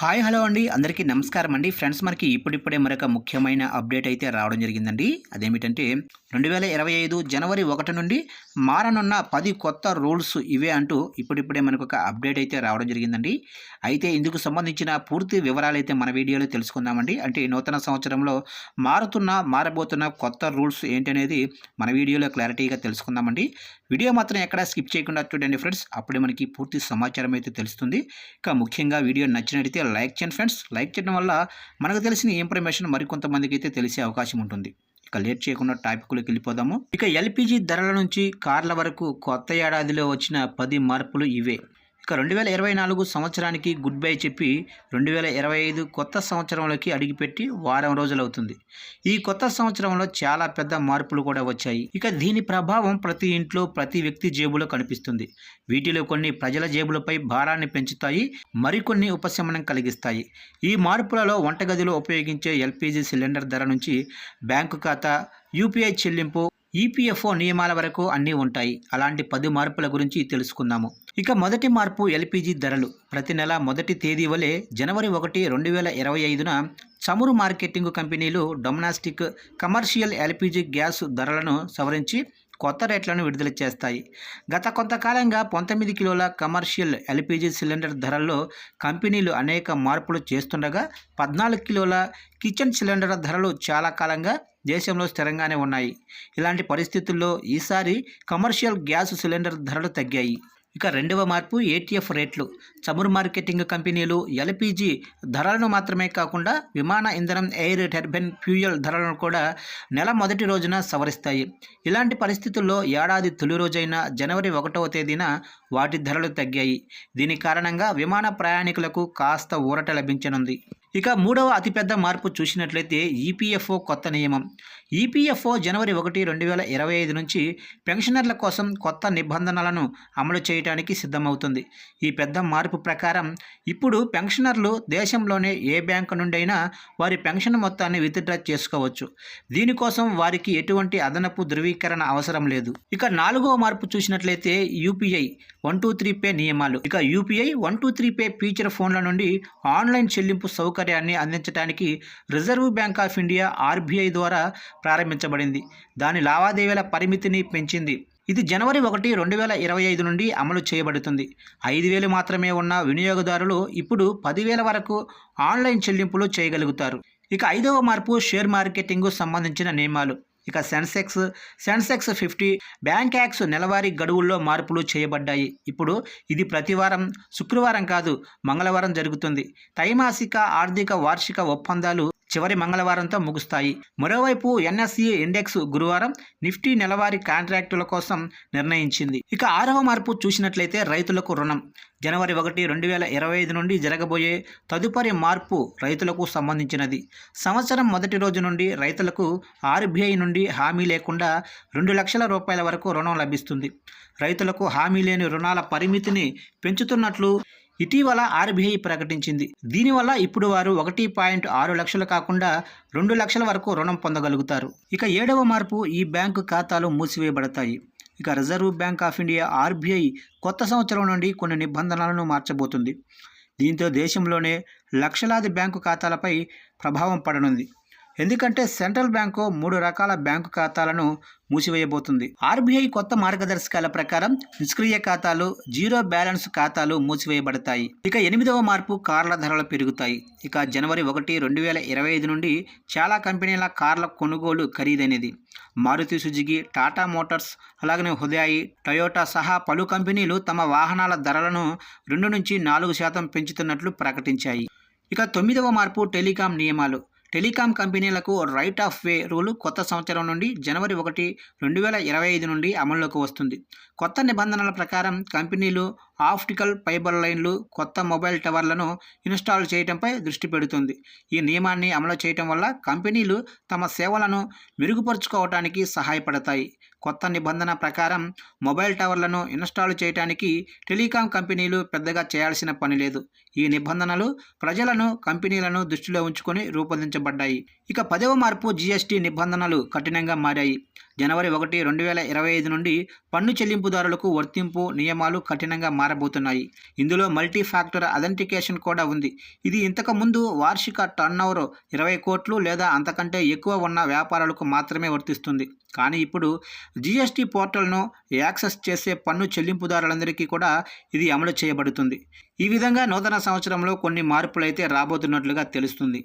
Hi hello అండి. అందరికీ నమస్కారం అండి. ఫ్రెండ్స్ మనకి ఇప్పుడిప్పుడే మరొక ముఖ్యమైన అప్డేట్ అయితే రావడం జరిగిందండి. అదేమిటంటే రెండు వేల ఇరవై ఐదు జనవరి ఒకటి నుండి మారనున్న పది కొత్త రూల్స్ ఇవే అంటూ ఇప్పుడిప్పుడే మనకు ఒక అప్డేట్ అయితే రావడం జరిగిందండి. అయితే ఇందుకు సంబంధించిన పూర్తి వివరాలు అయితే మన వీడియోలో తెలుసుకుందామండి. అంటే నూతన సంవత్సరంలో మారుతున్న మారబోతున్న కొత్త రూల్స్ ఏంటనేది మన వీడియోలో క్లారిటీగా తెలుసుకుందామండి. వీడియో మాత్రం ఎక్కడా స్కిప్ చేయకుండా చూడండి ఫ్రెండ్స్. అప్పుడే మనకి పూర్తి సమాచారం అయితే తెలుస్తుంది. ఇక ముఖ్యంగా వీడియో నచ్చినట్లయితే లైక్ చేయండి ఫ్రెండ్స్. లైక్ చేయడం వల్ల మనకు తెలిసిన ఇన్ఫర్మేషన్ మరికొంతమందికి అయితే తెలిసే అవకాశం ఉంటుంది. ఇక లేట్ చేయకుండా టాపిక్లోకి వెళ్ళిపోదాము. ఇక ఎల్పిజి ధరల నుంచి కార్ల వరకు కొత్త ఏడాదిలో వచ్చిన పది మార్పులు ఇవే. ఇక రెండు వేల ఇరవై నాలుగు సంవత్సరానికి గుడ్ బై చెప్పి రెండు వేల ఇరవై ఐదు కొత్త సంవత్సరంలోకి అడుగుపెట్టి వారం రోజులు అవుతుంది ఈ కొత్త సంవత్సరంలో చాలా పెద్ద మార్పులు కూడా వచ్చాయి. ఇక దీని ప్రభావం ప్రతి ఇంట్లో ప్రతి వ్యక్తి జేబులో కనిపిస్తుంది. వీటిలో కొన్ని ప్రజల జేబులపై భారాన్ని పెంచుతాయి మరికొన్ని ఉపశమనం కలిగిస్తాయి. ఈ మార్పులలో వంటగదిలో ఉపయోగించే ఎల్పిజి సిలిండర్ ధర నుంచి బ్యాంకు ఖాతా యూపీఐ చెల్లింపు ఈపీఎఫ్ఓ నియమాల వరకు అన్నీ ఉంటాయి. అలాంటి పది మార్పుల గురించి తెలుసుకుందాము. ఇక మొదటి మార్పు ఎల్పిజి ధరలు. ప్రతి నెల మొదటి తేదీ వలె జనవరి ఒకటి రెండు వేల ఇరవై ఐదున చమురు మార్కెటింగ్ కంపెనీలు డొమెనాస్టిక్ కమర్షియల్ ఎల్పిజి గ్యాస్ ధరలను సవరించి కొత్త రేట్లను విడుదల చేస్తాయి. గత కొంతకాలంగా పంతొమ్మిది కిలోల కమర్షియల్ ఎల్పిజి సిలిండర్ ధరల్లో కంపెనీలు అనేక మార్పులు చేస్తుండగా పద్నాలుగు కిలోల కిచెన్ సిలిండర్ ధరలు చాలా కాలంగా దేశంలో స్థిరంగానే ఉన్నాయి. ఇలాంటి పరిస్థితుల్లో ఈసారి కమర్షియల్ గ్యాస్ సిలిండర్ ధరలు తగ్గాయి. ఇక రెండవ మార్పు ఏటీఎఫ్ రేట్లు. చమురు మార్కెటింగ్ కంపెనీలు ఎల్పిజి ధరలను మాత్రమే కాకుండా విమాన ఇంధనం ఎయిర్ టర్బైన్ ఫ్యూయల్ ధరలను కూడా నెల మొదటి రోజున సవరిస్తాయి. ఇలాంటి పరిస్థితుల్లో ఏడాది తొలి రోజైన జనవరి ఒకటవ తేదీన వాటి ధరలు తగ్గాయి. దీని కారణంగా విమాన ప్రయాణికులకు కాస్త ఊరట లభించనుంది. ఇక మూడవ అతిపెద్ద మార్పు చూసినట్లయితే ఈపీఎఫ్ఓ కొత్త నియమం. ఈపీఎఫ్ఓ జనవరి ఒకటి రెండు వేల ఇరవై ఐదు నుంచి పెన్షనర్ల కోసం కొత్త నిబంధనలను అమలు చేయడానికి సిద్ధమవుతుంది. ఈ పెద్ద మార్పు ప్రకారం ఇప్పుడు పెన్షనర్లు దేశంలోనే ఏ బ్యాంకు నుండైనా వారి పెన్షన్ మొత్తాన్ని విత్డ్రా చేసుకోవచ్చు. దీనికోసం వారికి ఎటువంటి అదనపు ధృవీకరణ అవసరం లేదు. ఇక నాలుగవ మార్పు చూసినట్లయితే UPI one two three pay నియమాలు. ఇక UPI one two three pay feature ఫోన్ల నుండి ఆన్లైన్ చెల్లింపు సౌకర్యం సౌకర్యాన్ని అందించడానికి reserve bank of India RBI ద్వారా ప్రారంభించబడింది. దాని లావాదేవీల పరిమితిని పెంచింది. ఇది జనవరి ఒకటి రెండు వేల ఇరవై ఐదు నుండి అమలు చేయబడుతుంది. ఐదు వేలు మాత్రమే ఉన్న వినియోగదారులు ఇప్పుడు పదివేల వరకు ఆన్లైన్ చెల్లింపులు చేయగలుగుతారు. ఇక ఐదవ మార్పు షేర్ మార్కెటింగ్కు సంబంధించిన నియమాలు. ఇక Sensex Sensex fifty Bankex నెలవారీ గడువుల్లో మార్పులు చేయబడ్డాయి. ఇప్పుడు ఇది ప్రతివారం శుక్రవారం కాదు మంగళవారం జరుగుతుంది. త్రైమాసిక ఆర్థిక వార్షిక ఒప్పందాలు చివరి మంగళవారంతో ముగుస్తాయి. మరోవైపు ఎన్ఎస్ఈ ఇండెక్స్ గురువారం నిఫ్టీ నెలవారీ కాంట్రాక్టుల కోసం నిర్ణయించింది. ఇక ఆరవ మార్పు చూసినట్లయితే రైతులకు రుణం. జనవరి ఒకటి రెండు వేల ఇరవై ఐదు నుండి జరగబోయే తదుపరి మార్పు రైతులకు సంబంధించినది. సంవత్సరం మొదటి రోజు నుండి రైతులకు ఆర్బీఐ నుండి హామీ లేకుండా రెండు లక్షల రూపాయల వరకు రుణం లభిస్తుంది. రైతులకు హామీ లేని రుణాల పరిమితిని పెంచుతున్నట్లు ఇటీవల ఆర్బీఐ ప్రకటించింది. దీనివల్ల ఇప్పుడు వారు ఒకటి పాయింట్ ఆరు లక్షలు కాకుండా రెండు లక్షల వరకు రుణం పొందగలుగుతారు. ఇక ఏడవ మార్పు ఈ బ్యాంకు ఖాతాలు మూసివేయబడతాయి. ఇక reserve bank of India RBI కొత్త సంవత్సరం నుండి కొన్ని నిబంధనలను మార్చబోతుంది. దీంతో దేశంలోనే లక్షలాది బ్యాంకు ఖాతాలపై ప్రభావం పడనుంది. ఎందుకంటే సెంట్రల్ బ్యాంకు మూడు రకాల బ్యాంకు ఖాతాలను మూసివేయబోతుంది. ఆర్బీఐ కొత్త మార్గదర్శకాల ప్రకారం నిష్క్రియ ఖాతాలు జీరో బ్యాలెన్స్ ఖాతాలు మూసివేయబడతాయి. ఇక ఎనిమిదవ మార్పు కార్ల ధరలు పెరుగుతాయి. ఇక జనవరి ఒకటి రెండు వేల ఇరవై ఐదు నుండి చాలా కంపెనీల కార్ల కొనుగోలు ఖరీదైనది. మారుతి సుజుకి టాటా మోటార్స్ అలాగనే హుదాయి టయోటా సహా పలు కంపెనీలు తమ వాహనాల ధరలను రెండు నుంచి నాలుగు శాతం పెంచుతున్నట్లు ప్రకటించాయి. ఇక తొమ్మిదవ మార్పు టెలికాం నియమాలు. టెలికాం కంపెనీలకు రైట్ ఆఫ్ వే రూలు కొత్త సంవత్సరం నుండి జనవరి ఒకటి రెండు వేల ఇరవై ఐదు నుండి అమల్లోకి వస్తుంది. కొత్త నిబంధనల ప్రకారం కంపెనీలు ఆప్టికల్ ఫైబర్ లైన్లు కొత్త మొబైల్ టవర్లను ఇన్స్టాల్ చేయడంపై దృష్టి పెడుతుంది. ఈ నియమాన్ని అమలు చేయటం వల్ల కంపెనీలు తమ సేవలను మెరుగుపరుచుకోవడానికి సహాయపడతాయి. కొత్త నిబంధన ప్రకారం మొబైల్ టవర్లను ఇన్స్టాల్ చేయడానికి టెలికాం కంపెనీలు పెద్దగా చేయాల్సిన పని లేదు. ఈ నిబంధనలు ప్రజలను కంపెనీలను దృష్టిలో ఉంచుకొని రూపొందించబడ్డాయి. ఇక పదవ మార్పు జీఎస్టీ నిబంధనలు కఠినంగా మారాయి. జనవరి ఒకటి రెండు వేల ఇరవై ఐదు నుండి పన్ను చెల్లింపుదారులకు వర్తింపు నియమాలు కఠినంగా మారబోతున్నాయి. ఇందులో మల్టీ ఫ్యాక్టర్ అథెంటికేషన్ కూడా ఉంది. ఇది ఇంతకు ముందు వార్షిక టర్నోవర్ ఇరవై కోట్లు లేదా అంతకంటే ఎక్కువ ఉన్న వ్యాపారాలకు మాత్రమే వర్తిస్తుంది. కానీ ఇప్పుడు జిఎస్టీ పోర్టల్ను యాక్సెస్ చేసే పన్ను చెల్లింపుదారులందరికీ కూడా ఇది అమలు చేయబడుతుంది. ఈ విధంగా నూతన సంవత్సరంలో కొన్ని మార్పులైతే రాబోతున్నట్లుగా తెలుస్తుంది.